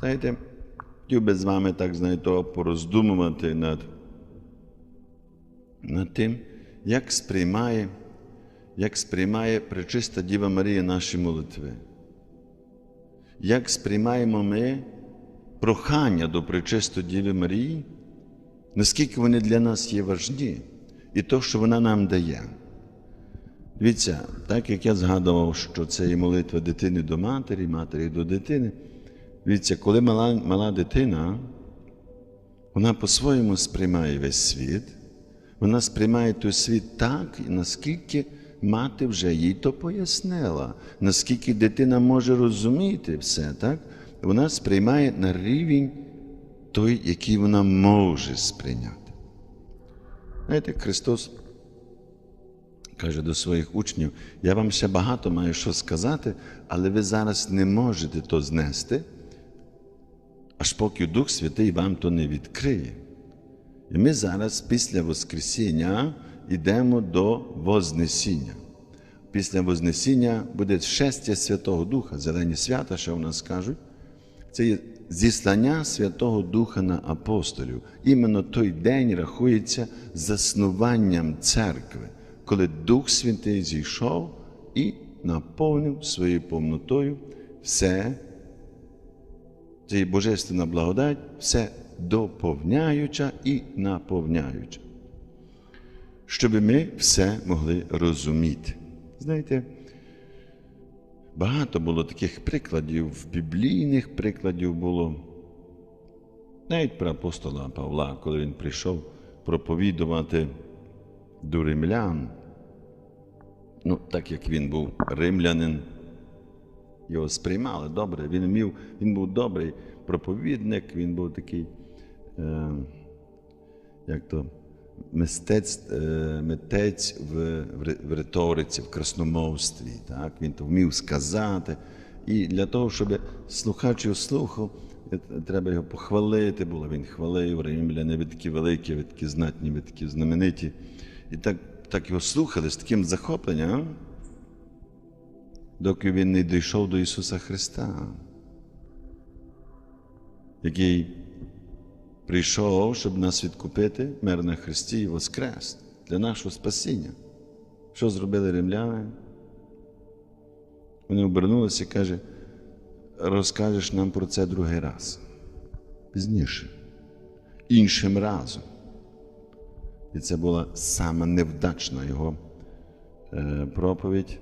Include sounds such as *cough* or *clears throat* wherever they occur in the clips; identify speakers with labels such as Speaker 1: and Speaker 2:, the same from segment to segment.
Speaker 1: Знаєте, хотів би з вами так, знаєте, пороздумувати над, над тим, як сприймає, як сприймає Пречиста Діва Марія наші молитви. Як сприймаємо ми прохання до Пречистої Діви Марії, наскільки вони для нас є важні, і то, що вона нам дає. Дивіться, так як я згадував, що це є молитва дитини до матері, матері до дитини. Дивіться, коли мала, мала дитина, вона по-своєму сприймає весь світ, вона сприймає той світ так, наскільки мати вже їй то пояснила, наскільки дитина може розуміти все, так? вона сприймає на рівень той, який вона може сприйняти. Знаєте, Христос каже до своїх учнів: я вам ще багато маю що сказати, але ви зараз не можете то знести, аж поки Дух Святий вам то не відкриє. І ми зараз, після Воскресіння, йдемо до Вознесіння. Після Вознесіння буде шестя Святого Духа, зелені свята, що в нас кажуть. Це є зіслання Святого Духа на апостолів. Іменно той день рахується заснуванням церкви, коли Дух Святий зійшов і наповнив своєю повнотою все, це є Божественна благодать, все доповняюча і наповняюча. Щоб ми все могли розуміти. Знаєте, Багато було таких прикладів, біблійних прикладів було. Навіть про апостола Павла, коли він прийшов проповідувати до римлян, ну, так як він був римлянин, його сприймали добре, він вмів, він був добрий проповідник, він був такий, е, як то, мистець, е, митець в, в риториці, в красномовстві. Так? Він то вмів сказати. І для того, щоб слухач його слухав, е, треба його похвалити, було він хвалив, римляни, ви такі великі, ви такі знатні, ви такі знамениті. І так, так його слухали з таким захопленням, доки він не дійшов до Ісуса Христа, який прийшов, щоб нас відкупити, мир на Христі і Воскрес для нашого спасіння. Що зробили римляни? Вони обернулися і каже, розкажеш нам про це другий раз. Пізніше, іншим разом. І це була сама невдачна його е, проповідь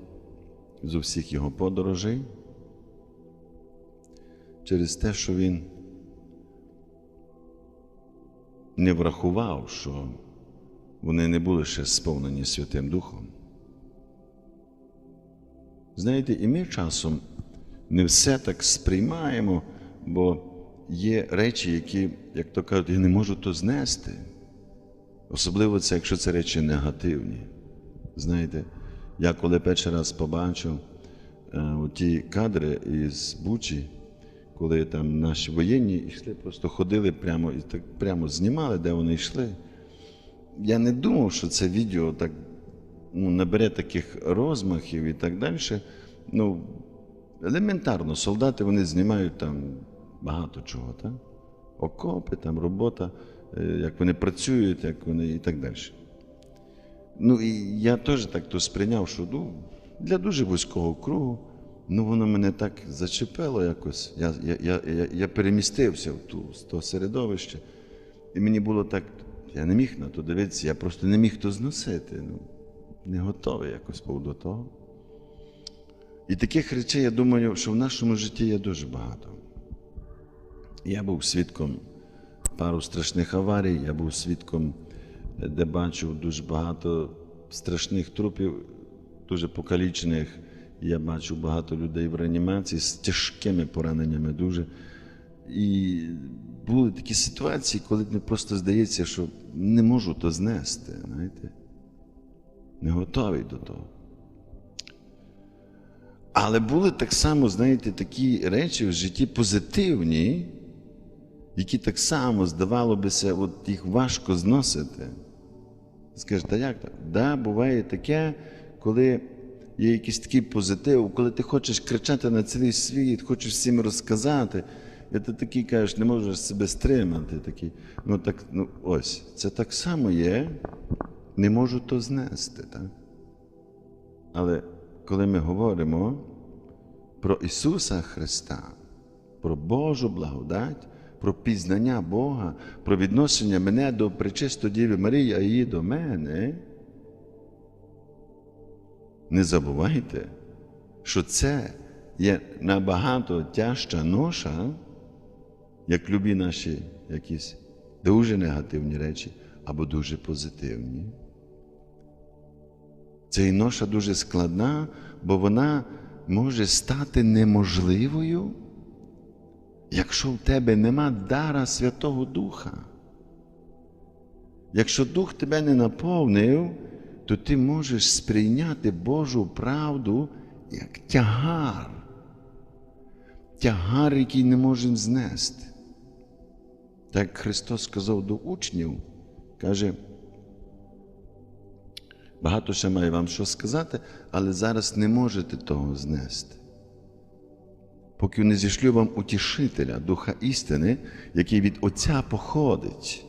Speaker 1: з усіх його подорожей через те, що він не врахував, що вони не були ще сповнені Святим Духом. Знаєте, і ми часом не все так сприймаємо, бо є речі, які, як то кажуть, я не можу то знести. Особливо це, якщо це речі негативні. Знаєте, я коли перший раз побачив е, ті кадри із Бучі, коли там наші воєнні йшли, просто ходили прямо і так прямо знімали, де вони йшли. Я не думав, що це відео так ну, набере таких розмахів і так далі. Ну, елементарно, солдати вони знімають там багато чого. Так? Окопи, там робота, е, як вони працюють, як вони і так далі. Ну і я теж так то сприйняв, що ну, для дуже вузького кругу. Ну, воно мене так зачепило якось. Я я, я, я, я перемістився в ту, в то середовище, і мені було так, я не міг на то дивитися, я просто не міг то зносити. Ну, Не готовий якось був до того. І таких речей, я думаю, що в нашому житті є дуже багато. Я був свідком пару страшних аварій, я був свідком, де бачив дуже багато страшних трупів, дуже покалічених. Я бачив багато людей в реанімації з тяжкими пораненнями дуже. І були такі ситуації, коли мені просто здається, що не можу то знести. знаєте. Не готовий до того. Але були так само, знаєте, такі речі в житті позитивні, які так само, здавало бися, от їх важко зносити. Скажете, як так? Да, буває таке, коли є якийсь такий позитив, коли ти хочеш кричати на цілий світ, хочеш всім розказати. І ти такий кажеш, не можеш себе стримати. Такий. Ну так, ну ось, це так само є, не можу то знести. Так? Але коли ми говоримо про Ісуса Христа, про Божу благодать, про пізнання Бога, про відношення мене до Пречистої Діви Марії, а її до мене, не забувайте, що це є набагато тяжча ноша, як любі наші якісь дуже негативні речі або дуже позитивні. Це і ноша дуже складна, бо вона може стати неможливою, якщо в тебе нема дара Святого Духа. Якщо Дух тебе не наповнив, то ти можеш сприйняти Божу правду як тягар, тягар, який не можемо знести. Так Христос сказав до учнів, каже, багато ще маю вам що сказати, але зараз не можете того знести. Поки не зішлю вам утішителя, Духа істини, який від Отця походить,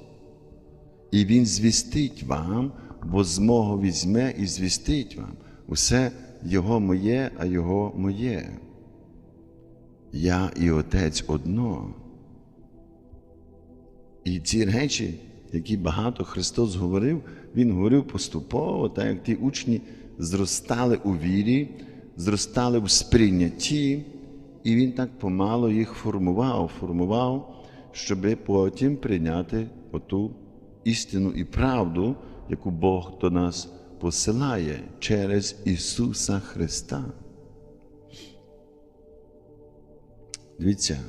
Speaker 1: і Він звістить вам, бо змогу візьме і звістить вам. Усе Його моє, а Його моє. Я і Отець одно. І ці речі, які багато Христос говорив, Він говорив поступово, так як ті учні зростали у вірі, зростали в сприйнятті, і Він так помало їх формував, формував, щоб потім прийняти оту істину і правду, яку Бог до нас посилає через Ісуса Христа. Дивіться,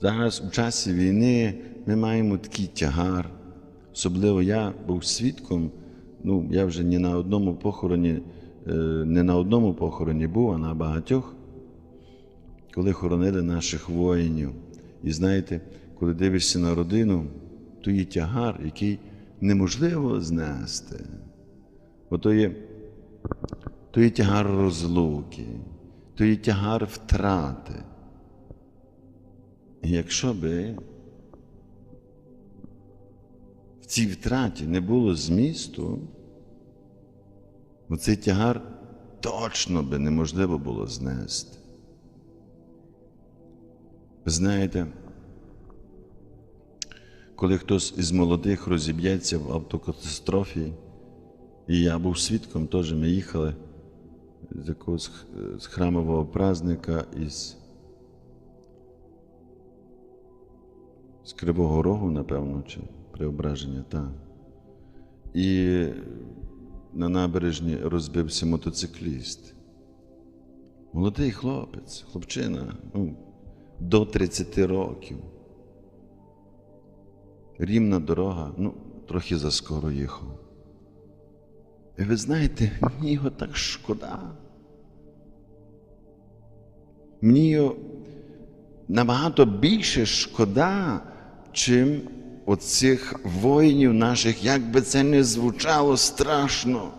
Speaker 1: зараз у часі війни ми маємо такий тягар. Особливо я був свідком, ну, я вже не на одному похороні, е, не на одному похороні був, а на багатьох, коли хоронили наших воїнів. І знаєте, коли дивишся на родину, то є тягар, який неможливо знести. Бо то є, то є тягар розлуки, то є тягар втрати. І якщо би в цій втраті не було змісту, цей тягар точно би неможливо було знести. Знаєте, коли хтось із молодих розіб'ється в автокатастрофі, і я був свідком, теж ми їхали з якогось храмового праздника із з Кривого Рогу, напевно, чи Преображення, так. І на набережні розбився мотоцикліст. Молодий хлопець, хлопчина, ну, до 30 років. Рівна дорога, ну, трохи заскоро їхав. І ви знаєте, мені його так шкода. Мені його набагато більше шкода, чим оцих воїнів наших, як би це не звучало страшно.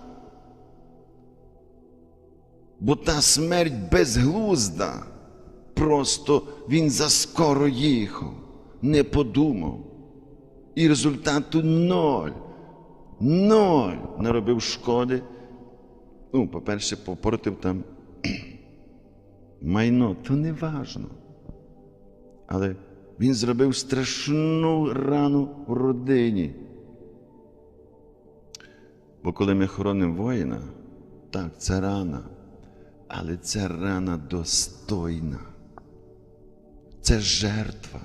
Speaker 1: Бо та смерть безглузда, просто він заскоро їхав, не подумав. І результату ноль. Ноль наробив шкоди. Ну, по-перше, попортив там *clears throat* майно, то не важно. Але він зробив страшну рану в родині. Бо коли ми хоронимо воїна, так, це рана, але це рана достойна. Це жертва.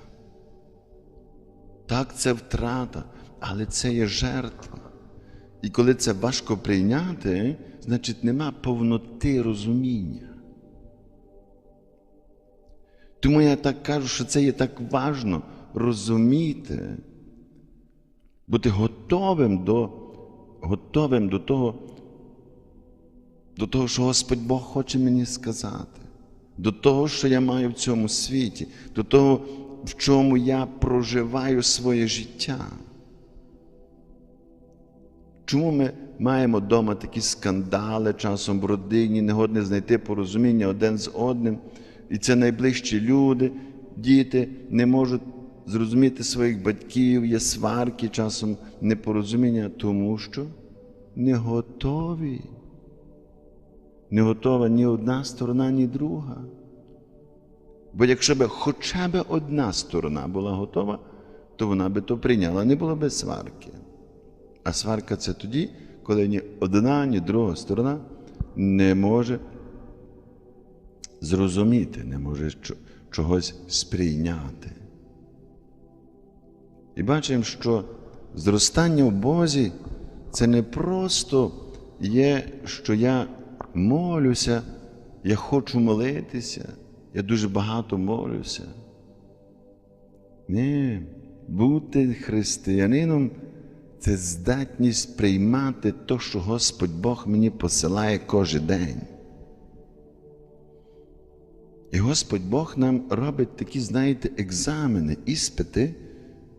Speaker 1: Так, це втрата, але це є жертва. І коли це важко прийняти, значить нема повноти розуміння. Тому я так кажу, що це є так важно розуміти, бути готовим до готовим до того, до того, що Господь Бог хоче мені сказати, до того, що я маю в цьому світі, до того, в чому я проживаю своє життя. Чому ми маємо вдома такі скандали часом в родині, не годне знайти порозуміння один з одним, і це найближчі люди, діти не можуть зрозуміти своїх батьків, є сварки, часом непорозуміння, тому що не готові. Не готова ні одна сторона, ні друга. Бо якщо б хоча б одна сторона була готова, то вона би то прийняла, не було б сварки. А сварка це тоді, коли ні одна, ні друга сторона не може зрозуміти, не може чогось сприйняти. І бачимо, що зростання в Бозі це не просто є, що я молюся, я хочу молитися, я дуже багато молюся. Ні, бути християнином це здатність приймати те, що Господь Бог мені посилає кожен день. І Господь Бог нам робить такі, знаєте, екзамени, іспити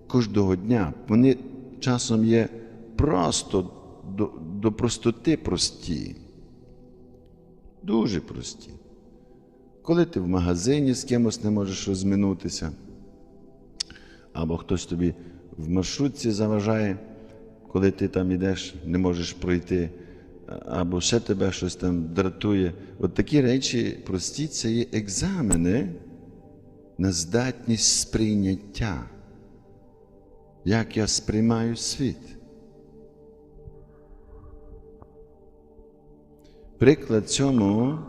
Speaker 1: кожного дня. Вони часом є просто до, до простоти прості. Дуже прості. Коли ти в магазині з кимось не можеш розминутися, або хтось тобі в маршрутці заважає, коли ти там йдеш, не можеш пройти, або ще тебе щось там дратує. От такі речі прості це є екзамени на здатність сприйняття. Як я сприймаю світ. Приклад цьому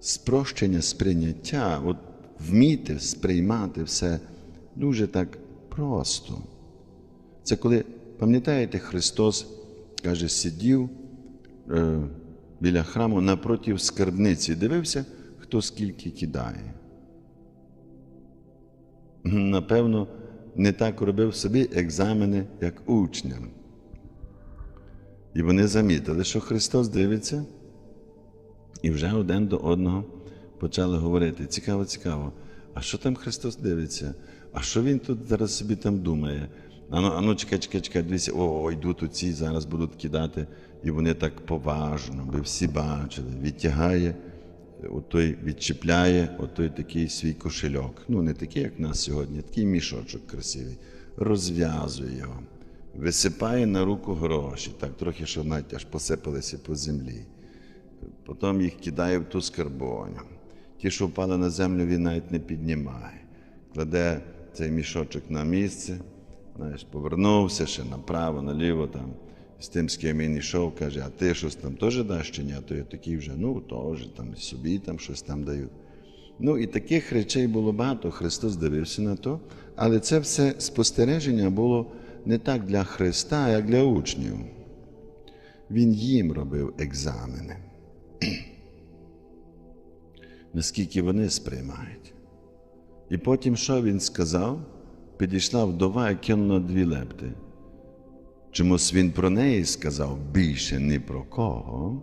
Speaker 1: спрощення сприйняття, от вміти сприймати все дуже так просто. Це коли, пам'ятаєте, Христос каже, сидів е, біля храму напротив скарбниці, дивився, хто скільки кидає. Напевно, не так робив собі екзамени, як учням. І вони замітили, що Христос дивиться, і вже один до одного почали говорити: цікаво, цікаво, а що там Христос дивиться? А що Він тут зараз собі там думає? Ану, ану, чекай, чекай, чекай, дивіться, о, йдуть оці, зараз будуть кидати, і вони так поважно, би всі бачили, відтягає, отой відчіпляє отой такий свій кошельок. Ну, не такий, як в нас сьогодні, такий мішочок красивий, розв'язує його, висипає на руку гроші, так трохи, що навіть аж посипалися по землі. Потім їх кидає в ту скарбоню. Ті, що впали на землю, він навіть не піднімає. Кладе цей мішочок на місце, знаєш, повернувся ще направо, наліво там. З тим, з ким він йшов, каже, а ти щось там теж даш чи ні? А то я такий вже, ну, теж там собі там щось там дають. Ну і таких речей було багато. Христос дивився на то, але це все спостереження було не так для Христа, як для учнів. Він їм робив екзамени. *clears throat* Наскільки вони сприймають. І потім, що він сказав? Підійшла вдова і кинула дві лепти. Чомусь він про неї сказав більше ні про кого.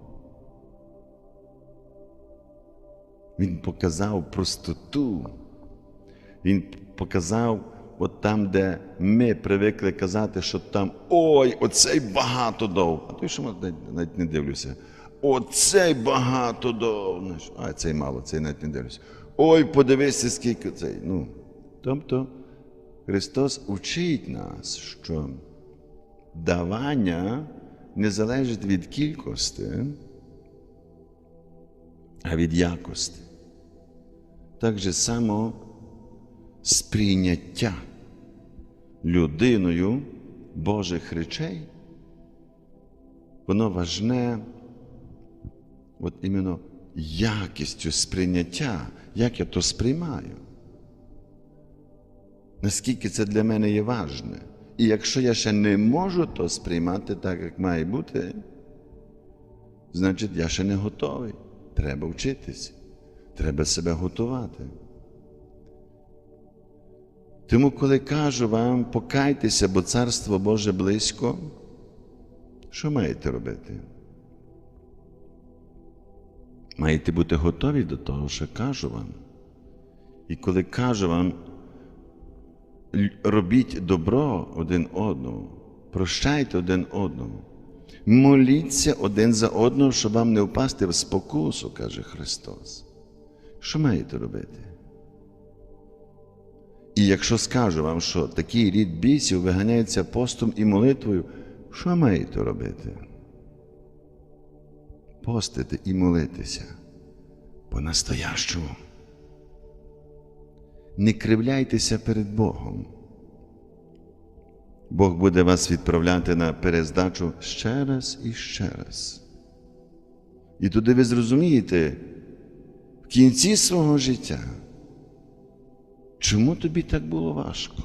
Speaker 1: Він показав простоту. Він показав от там, де ми привикли казати, що там ой, оцей багато дав. А той, що навіть, навіть не дивлюся. Оцей багато дав. Знаєш, А цей мало, цей навіть не дивлюся. Ой, подивися, скільки цей. Ну, Тобто Христос вчить нас, що давання не залежить від кількості, а від якості. Так же само сприйняття людиною Божих речей, воно важне от іменно якістю сприйняття, як я то сприймаю. Наскільки це для мене є важне. І якщо я ще не можу то сприймати так, як має бути, значить я ще не готовий. Треба вчитися, треба себе готувати. Тому, коли кажу вам, покайтеся, бо Царство Боже близько, що маєте робити? Маєте бути готові до того, що кажу вам. І коли кажу вам, робіть добро один одному, прощайте один одному, моліться один за одного, щоб вам не впасти в спокусу, каже Христос. Що маєте робити? Якщо скажу вам, що такий рід бісів виганяється постом і молитвою, що маєте робити? Постити і молитися по-настоящому. Не кривляйтеся перед Богом. Бог буде вас відправляти на перездачу ще раз і ще раз. І туди ви зрозумієте в кінці свого життя, чому тобі так було важко?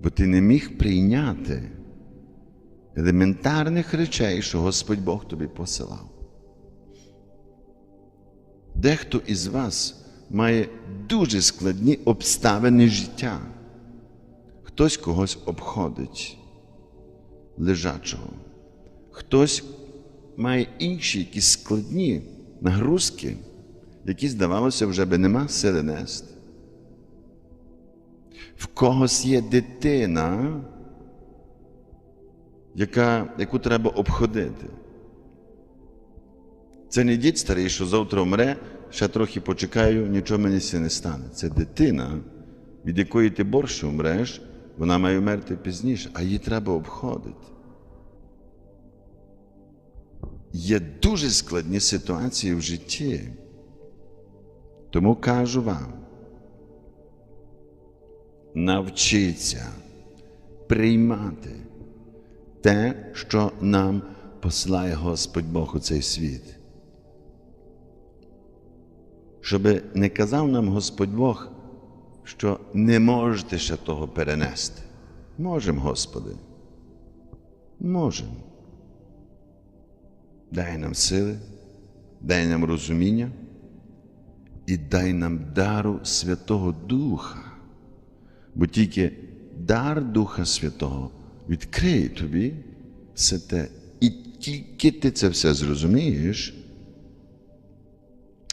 Speaker 1: Бо ти не міг прийняти елементарних речей, що Господь Бог тобі посилав. Дехто із вас має дуже складні обставини життя. Хтось когось обходить лежачого, хтось має інші якісь складні нагрузки, які, здавалося, вже би нема сили нести. В когось є дитина, яка, яку треба обходити. Це не дід старий, що завтра вмре, ще трохи почекаю, нічого мені не стане. Це дитина, від якої ти борщ умреш, вона має вмерти пізніше, а її треба обходити. Є дуже складні ситуації в житті. Тому кажу вам, навчіться приймати те, що нам посилає Господь Бог у цей світ. Щоби не казав нам Господь Бог, що не можете ще того перенести. Можемо, Господи. Можемо. Дай нам сили, дай нам розуміння і дай нам дару Святого Духа. Бо тільки дар Духа Святого відкриє тобі все те. І тільки ти це все зрозумієш,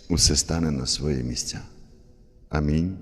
Speaker 1: усе стане на свої місця. Амінь.